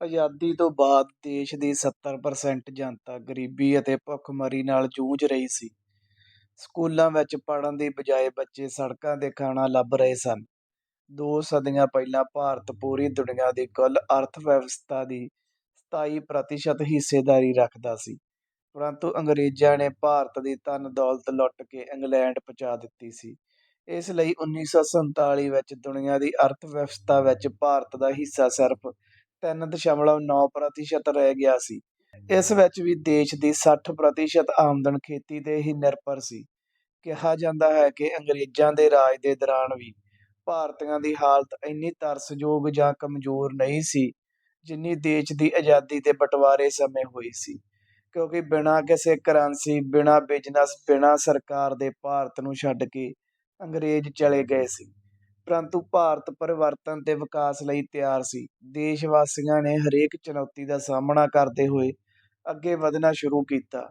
ਆਜ਼ਾਦੀ ਤੋਂ ਬਾਅਦ ਦੇਸ਼ ਦੀ 70% ਜਨਤਾ ਗਰੀਬੀ ਅਤੇ ਭੁੱਖਮਰੀ ਨਾਲ ਜੂਝ ਰਹੀ ਸੀ। ਸਕੂਲਾਂ ਵਿੱਚ ਪੜ੍ਹਨ ਦੀ ਬਜਾਏ ਬੱਚੇ ਸੜਕਾਂ 'ਤੇ ਖਾਣਾ ਲੱਭ ਰਹੇ ਸਨ। ਦੋ ਸਦੀਆਂ ਪਹਿਲਾਂ ਭਾਰਤ ਪੂਰੀ ਦੁਨੀਆ ਦੀ ਕੁੱਲ ਅਰਥ ਵਿਵਸਥਾ ਦੀ 27% ਹਿੱਸੇਦਾਰੀ ਰੱਖਦਾ ਸੀ, ਪਰੰਤੂ ਅੰਗਰੇਜ਼ਾਂ ਨੇ ਭਾਰਤ ਦੀ ਧਨ ਦੌਲਤ ਲੁੱਟ ਕੇ ਇੰਗਲੈਂਡ ਪਹੁੰਚਾ ਦਿੱਤੀ ਸੀ। ਇਸ ਲਈ 1947 ਵਿੱਚ ਦੁਨੀਆ ਦੀ ਅਰਥ ਵਿਵਸਥਾ ਵਿੱਚ ਭਾਰਤ ਦਾ ਹਿੱਸਾ ਸਿਰਫ 3.9% ਰਹਿ ਗਿਆ ਸੀ। ਇਸ ਵਿੱਚ ਵੀ ਦੇਸ਼ ਦੀ 60% ਆਮਦਨ ਖੇਤੀ ਤੇ ਹੀ ਨਿਰਭਰ ਸੀ। ਕਿਹਾ ਜਾਂਦਾ ਹੈ ਕਿ ਅੰਗਰੇਜ਼ਾਂ ਦੇ ਰਾਜ ਦੇ ਦੌਰਾਨ ਵੀ ਭਾਰਤੀਆਂ ਦੀ ਹਾਲਤ ਇੰਨੀ ਤਰਸਯੋਗ ਜਾਂ ਕਮਜ਼ੋਰ ਨਹੀਂ ਸੀ ਜਿੰਨੀ ਦੇਸ਼ ਦੀ ਆਜ਼ਾਦੀ ਦੇ ਬਟਵਾਰੇ ਸਮੇਂ ਹੋਈ ਸੀ। ਕਿਉਂਕਿ ਬਿਨਾਂ ਕਿਸੇ ਕਰੰਸੀ ਬਿਨਾਂ ਬਿਜ਼ਨਸ ਬਿਨਾਂ ਸਰਕਾਰ ਦੇ ਭਾਰਤ ਨੂੰ ਛੱਡ ਕੇ ਅੰਗਰੇਜ਼ ਚਲੇ ਗਏ ਸੀ। ਪਰੰਤੂ ਭਾਰਤ ਪਰਿਵਰਤਨ ਤੇ ਵਿਕਾਸ ਲਈ ਤਿਆਰ ਸੀ। ਦੇਸ਼ ਵਾਸੀਆਂ ਨੇ ਹਰੇਕ ਚੁਣੌਤੀ ਦਾ ਸਾਹਮਣਾ ਕਰਦੇ ਹੋਏ ਅੱਗੇ ਵਧਣਾ ਸ਼ੁਰੂ ਕੀਤਾ।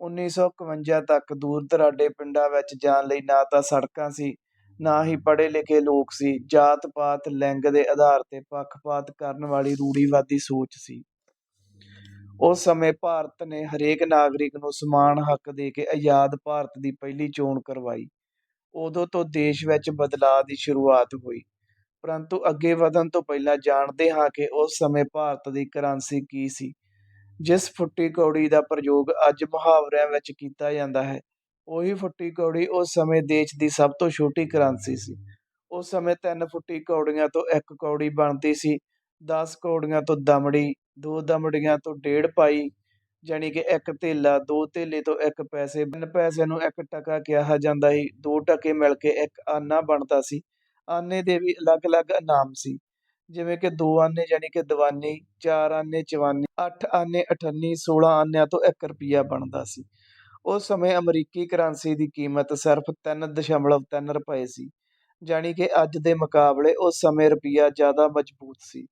1951 ਤੱਕ ਦੂਰ ਦਰਾਡੇ ਪਿੰਡਾਂ ਵਿੱਚ ਜਾਣ ਲਈ ਨਾ ਤਾਂ ਸੜਕਾਂ ਸੀ, ਨਾ ਹੀ ਪੜ੍ਹੇ ਲਿਖੇ ਲੋਕ ਸੀ। ਜਾਤ ਪਾਤ ਲਿੰਗ ਦੇ ਆਧਾਰ ਤੇ ਪੱਖਪਾਤ ਕਰਨ ਵਾਲੀ ਰੂੜੀਵਾਦੀ ਸੋਚ ਸੀ। ਉਸ ਸਮੇਂ ਭਾਰਤ ਨੇ ਹਰੇਕ ਨਾਗਰਿਕ ਨੂੰ ਸਮਾਨ ਹੱਕ ਦੇ ਕੇ ਆਜ਼ਾਦ ਭਾਰਤ ਦੀ ਪਹਿਲੀ ਚੋਣ ਕਰਵਾਈ। ਉਦੋਂ ਤੋਂ ਦੇਸ਼ ਵਿੱਚ ਬਦਲਾਅ ਦੀ ਸ਼ੁਰੂਆਤ ਹੋਈ। ਪਰੰਤੂ ਅੱਗੇ ਵਧਣ ਤੋਂ ਪਹਿਲਾਂ ਜਾਣਦੇ ਹਾਂ ਕਿ ਉਸ ਸਮੇਂ ਭਾਰਤ ਦੀ ਕਰੰਸੀ ਕੀ ਸੀ, ਜਿਸ ਫੁੱਟੀ ਕੌੜੀ ਦਾ ਪ੍ਰਯੋਗ ਅੱਜ ਮੁਹਾਵਰਿਆਂ ਵਿੱਚ ਕੀਤਾ ਜਾਂਦਾ ਹੈ। ਉਹੀ ਫੁੱਟੀ ਕੌੜੀ ਉਸ ਸਮੇਂ ਦੇਸ਼ ਦੀ ਸਭ ਤੋਂ ਛੋਟੀ ਕਰੰਸੀ ਸੀ। ਉਸ ਸਮੇਂ ਤਿੰਨ ਫੁੱਟੀ ਕੌੜੀਆਂ ਤੋਂ ਇੱਕ ਕੌੜੀ ਬਣਦੀ ਸੀ 10 ਕੌੜੀਆਂ ਤੋਂ ਦਮੜੀ, ਦੋ ਦਮੜੀਆਂ ਤੋਂ ਡੇਢ ਪਾਈ ਜਾਣੀ ਕਿ ਇੱਕ ਧੇਲਾ, ਦੋ ਧੇਲੇ ਤੋਂ ਇੱਕ ਪੈਸੇ, ਤਿੰਨ ਪੈਸਿਆਂ ਨੂੰ ਇੱਕ ਟਕਾ ਕਿਹਾ ਜਾਂਦਾ ਸੀ। ਦੋ ਟਕੇ ਮਿਲ ਕੇ ਇੱਕ ਆਨਾ ਬਣਦਾ ਸੀ। ਆਨੇ ਦੇ ਵੀ ਅਲੱਗ-ਅਲੱਗ ਇਨਾਮ ਸੀ। ਜਿਵੇਂ ਕਿ ਦੋ ਆਨੇ ਜਾਨੀ ਕਿ ਦੀਵਾਨੀ, ਚਾਰ ਆਨੇ ਚਵਾਨੀ, ਅੱਠ ਆਨੇ 98 16 ਆਨਿਆਂ ਤੋਂ 1 ਰੁਪਿਆ ਬਣਦਾ ਸੀ। ਉਸ ਸਮੇਂ ਅਮਰੀਕੀ ਕਰੰਸੀ ਦੀ ਕੀਮਤ ਸਿਰਫ 3.3 ਰੁਪਏ ਸੀ। ਜਾਨੀ ਕਿ ਅੱਜ ਦੇ ਮੁਕਾਬਲੇ ਉਸ ਸਮੇਂ ਰੁਪਿਆ ਜ਼ਿਆਦਾ ਮਜ਼ਬੂਤ ਸੀ।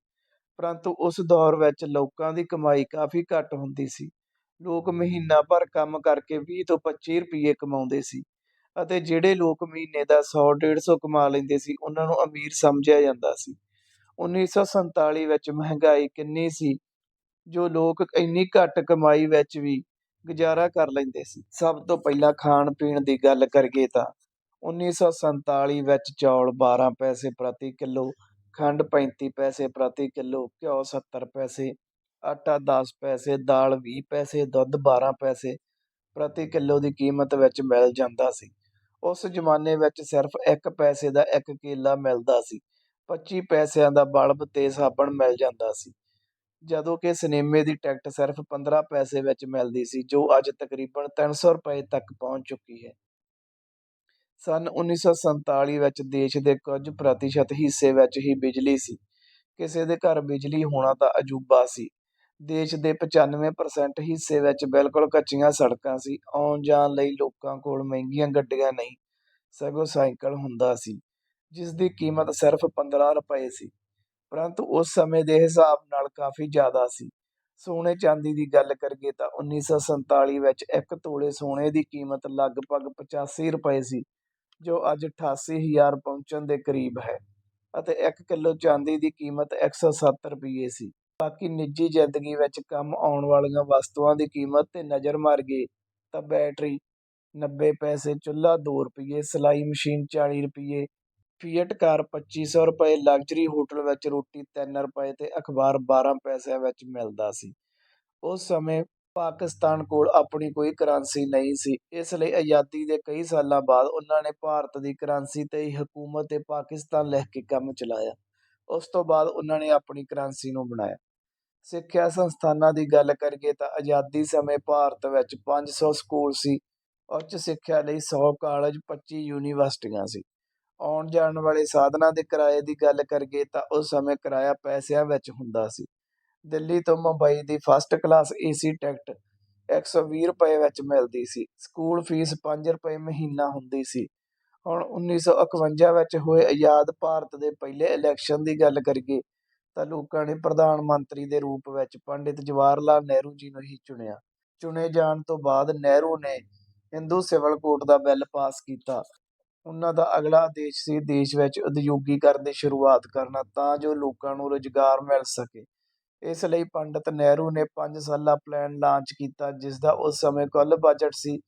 ਪਰੰਤੂ ਉਸ ਦੌਰ ਵਿੱਚ ਲੋਕਾਂ ਦੀ ਕਮਾਈ ਕਾਫੀ ਘੱਟ ਹੁੰਦੀ ਸੀ। ਲੋਕ ਮਹੀਨਾ ਭਰ ਕੰਮ ਕਰਕੇ 20 ਤੋਂ 25 ਰੁਪਏ ਕਮਾਉਂਦੇ ਸੀ ਅਤੇ ਜਿਹੜੇ ਲੋਕ ਮਹੀਨੇ ਦਾ 100 150 ਕਮਾ ਲੈਂਦੇ ਸੀ, ਉਹਨਾਂ ਨੂੰ ਅਮੀਰ ਸਮਝਿਆ ਜਾਂਦਾ ਸੀ। 1947 ਵਿੱਚ ਮਹਿੰਗਾਈ ਕਿੰਨੀ ਸੀ, ਜੋ ਲੋਕ ਇੰਨੀ ਘੱਟ ਕਮਾਈ ਵਿੱਚ ਵੀ ਗੁਜ਼ਾਰਾ ਕਰ ਲੈਂਦੇ ਸੀ। ਸਭ ਤੋਂ ਪਹਿਲਾਂ ਖਾਣ ਪੀਣ ਦੀ ਗੱਲ ਕਰੀਏ ਤਾਂ 1947 ਵਿੱਚ ਚੌਲ 12 ਪੈਸੇ ਪ੍ਰਤੀ ਕਿਲੋ, ਖੰਡ 35 ਪੈਸੇ ਪ੍ਰਤੀ ਕਿਲੋ, ਘਿਓ 70 ਪੈਸੇ ਆਟਾ 10 ਪੈਸੇ, ਦਾਲ 20 ਪੈਸੇ, ਦੁੱਧ 12 ਪੈਸੇ ਪ੍ਰਤੀ ਕਿਲੋ ਦੀ ਕੀਮਤ ਵਿੱਚ ਮਿਲ ਜਾਂਦਾ ਸੀ। ਉਸ ਜ਼ਮਾਨੇ ਵਿੱਚ ਸਿਰਫ 1 ਪੈਸੇ ਦਾ ਇੱਕ ਕੇਲਾ ਮਿਲਦਾ ਸੀ। 25 ਪੈਸਿਆਂ ਦਾ ਬਲਬ ਤੇ ਸਾਬਣ ਮਿਲ ਜਾਂਦਾ ਸੀ। ਜਦੋਂ ਕਿ ਸਿਨੇਮੇ ਦੀ ਟਿਕਟ ਸਿਰਫ 15 ਪੈਸੇ ਵਿੱਚ ਮਿਲਦੀ ਸੀ, ਜੋ ਅੱਜ ਤਕਰੀਬਨ 300 ਰੁਪਏ ਤੱਕ ਪਹੁੰਚ ਚੁੱਕੀ ਹੈ। ਸਨ 1947 ਵਿੱਚ ਦੇਸ਼ ਦੇ ਕੁਝ ਪ੍ਰਤੀਸ਼ਤ ਹਿੱਸੇ ਵਿੱਚ ਹੀ ਬਿਜਲੀ ਸੀ। ਕਿਸੇ ਦੇ ਘਰ ਬਿਜਲੀ ਹੋਣਾ ਤਾਂ ਅਜੂਬਾ ਸੀ। ਦੇਸ਼ ਦੇ 95% ਹਿੱਸੇ ਵਿੱਚ ਬਿਲਕੁਲ ਕੱਚੀਆਂ ਸੜਕਾਂ ਸੀ। ਆਉਣ ਜਾਣ ਲਈ ਲੋਕਾਂ ਕੋਲ ਮਹਿੰਗੀਆਂ ਗੱਡੀਆਂ ਨਹੀਂ, ਸਗੋਂ ਸਾਈਕਲ ਹੁੰਦਾ ਸੀ, ਜਿਸ ਦੀ ਕੀਮਤ ਸਿਰਫ 15 ਰੁਪਏ ਸੀ। ਪਰੰਤੂ ਉਸ ਸਮੇਂ ਦੇ ਹਿਸਾਬ ਨਾਲ ਕਾਫੀ ਜ਼ਿਆਦਾ ਸੀ। ਸੋਨੇ ਚਾਂਦੀ ਦੀ ਗੱਲ ਕਰੀਏ ਤਾਂ 1947 ਵਿੱਚ ਇੱਕ ਤੋਲੇ ਸੋਨੇ ਦੀ ਕੀਮਤ ਲਗਭਗ 85 ਰੁਪਏ ਸੀ, ਜੋ ਅੱਜ 88000 ਪਹੁੰਚਣ ਦੇ ਕਰੀਬ ਹੈ, ਅਤੇ 1 ਕਿਲੋ ਚਾਂਦੀ ਦੀ ਕੀਮਤ 170 ਰੁਪਏ ਸੀ। ਬਾਕੀ ਨਿੱਜੀ ਜ਼ਿੰਦਗੀ ਵਿੱਚ ਕੰਮ ਆਉਣ ਵਾਲੀਆਂ ਵਸਤੂਆਂ ਦੀ ਕੀਮਤ ਤੇ ਨਜ਼ਰ ਮਾਰੀਏ ਤਾਂ ਬੈਟਰੀ 90 ਪੈਸੇ, ਚੁੱਲ੍ਹਾ ਦੋ ਰੁਪਈਏ, ਸਿਲਾਈ ਮਸ਼ੀਨ ਚਾਲੀ ਰੁਪਈਏ ਫੀਐਟ ਕਾਰ ਪੱਚੀ ਸੌ ਰੁਪਏ, ਲਗਜ਼ਰੀ ਹੋਟਲ ਵਿੱਚ ਰੋਟੀ ਤਿੰਨ ਰੁਪਏ ਅਤੇ ਅਖਬਾਰ 12 ਪੈਸਿਆਂ ਵਿੱਚ ਮਿਲਦਾ ਸੀ। ਉਸ ਸਮੇਂ ਪਾਕਿਸਤਾਨ ਕੋਲ ਆਪਣੀ ਕੋਈ ਕਰੰਸੀ ਨਹੀਂ ਸੀ, ਇਸ ਲਈ ਆਜ਼ਾਦੀ ਦੇ ਕਈ ਸਾਲਾਂ ਬਾਅਦ ਉਹਨਾਂ ਨੇ ਭਾਰਤ ਦੀ ਕਰੰਸੀ ਤੇ ਹੀ ਹਕੂਮਤ ਤੇ ਪਾਕਿਸਤਾਨ ਲਿਖ ਕੇ ਕੰਮ ਚਲਾਇਆ। ਉਸ ਤੋਂ ਬਾਅਦ ਉਹਨਾਂ ਨੇ ਆਪਣੀ ਕਰੰਸੀ ਨੂੰ ਬਣਾਇਆ। ਸਿੱਖਿਆ ਸੰਸਥਾਨਾਂ ਦੀ ਗੱਲ ਕਰੀਏ ਤਾਂ ਆਜ਼ਾਦੀ ਸਮੇਂ ਭਾਰਤ ਵਿੱਚ 500 ਸਕੂਲ ਸੀ, ਉੱਚ ਸਿੱਖਿਆ ਲਈ 100 ਕਾਲਜ 25 ਯੂਨੀਵਰਸਿਟੀਆਂ ਸੀ। ਆਉਣ ਜਾਣ ਵਾਲੇ ਸਾਧਨਾਂ ਦੇ ਕਿਰਾਏ ਦੀ ਗੱਲ ਕਰੀਏ ਤਾਂ ਉਸ ਸਮੇਂ ਕਿਰਾਇਆ ਪੈਸਿਆਂ ਵਿੱਚ ਹੁੰਦਾ ਸੀ। ਦਿੱਲੀ ਤੋਂ ਮੁੰਬਈ ਦੀ ਫਸਟ ਕਲਾਸ ਏਸੀ ਟਿਕਟ 120 ਰੁਪਏ ਵਿੱਚ ਮਿਲਦੀ ਸੀ। ਸਕੂਲ ਫੀਸ 5 ਰੁਪਏ ਮਹੀਨਾ ਹੁੰਦੀ ਸੀ। ਹੁਣ 1951 ਵਿੱਚ ਹੋਏ ਆਜ਼ਾਦ ਭਾਰਤ ਦੇ ਪਹਿਲੇ ਇਲੈਕਸ਼ਨ ਦੀ ਗੱਲ ਕਰੀਏ ਤਾਂ ਲੋਕਾਂ ਨੇ ਪ੍ਰਧਾਨ ਮੰਤਰੀ ਦੇ ਰੂਪ ਵਿੱਚ ਪੰਡਿਤ ਜਵਾਹਰ ਲਾਲ ਨਹਿਰੂ ਜੀ ਨੂੰ ਹੀ ਚੁਣਿਆ। ਚੁਣੇ ਜਾਣ ਤੋਂ ਬਾਅਦ ਨਹਿਰੂ ਨੇ ਹਿੰਦੂ ਸਿਵਲ ਕੋਡ ਦਾ ਬਿੱਲ ਪਾਸ ਕੀਤਾ। ਉਹਨਾਂ ਦਾ ਅਗਲਾ ਆਦੇਸ਼ ਸੀ ਦੇਸ਼ ਵਿੱਚ ਉਦਯੋਗੀਕਰਨ ਦੀ ਸ਼ੁਰੂਆਤ ਕਰਨਾ ਤਾਂ ਜੋ ਲੋਕਾਂ ਨੂੰ ਰੁਜ਼ਗਾਰ ਮਿਲ ਸਕੇ। ਇਸ ਲਈ ਪੰਡਿਤ ਨਹਿਰੂ ਨੇ 5 ਸਾਲਾ ਪਲਾਨ ਲਾਂਚ ਕੀਤਾ, ਜਿਸ ਦਾ ਉਸ ਸਮੇਂ ਕੁੱਲ ਬਜਟ ਸੀ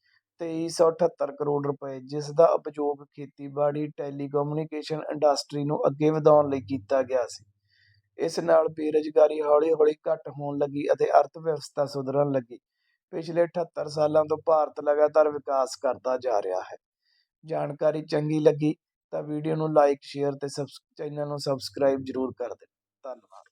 2378 ਕਰੋੜ ਰੁਪਏ, ਜਿਸ ਦਾ ਉਪਯੋਗ ਖੇਤੀਬਾੜੀ ਟੈਲੀਕਮਿਊਨੀਕੇਸ਼ਨ ਇੰਡਸਟਰੀ ਨੂੰ ਅੱਗੇ ਵਧਾਉਣ ਲਈ ਕੀਤਾ ਗਿਆ ਸੀ। ਇਸ ਨਾਲ ਬੇਰੁਜ਼ਗਾਰੀ ਹੌਲੀ-ਹੌਲੀ ਘੱਟ ਹੋਣ ਲੱਗੀ ਅਤੇ ਅਰਥ ਵਿਵਸਥਾ ਸੁਧਰਨ ਲੱਗੀ। ਪਿਛਲੇ 78 ਸਾਲਾਂ ਤੋਂ ਭਾਰਤ ਲਗਾਤਾਰ ਵਿਕਾਸ ਕਰਦਾ ਜਾ ਰਿਹਾ ਹੈ। ਜਾਣਕਾਰੀ ਚੰਗੀ ਲੱਗੀ ਤਾਂ ਵੀਡੀਓ ਨੂੰ ਲਾਈਕ, ਸ਼ੇਅਰ ਤੇ ਚੈਨਲ ਨੂੰ ਸਬਸਕ੍ਰਾਈਬ ਜ਼ਰੂਰ ਕਰ ਦਿਓ। ਧੰਨਵਾਦ।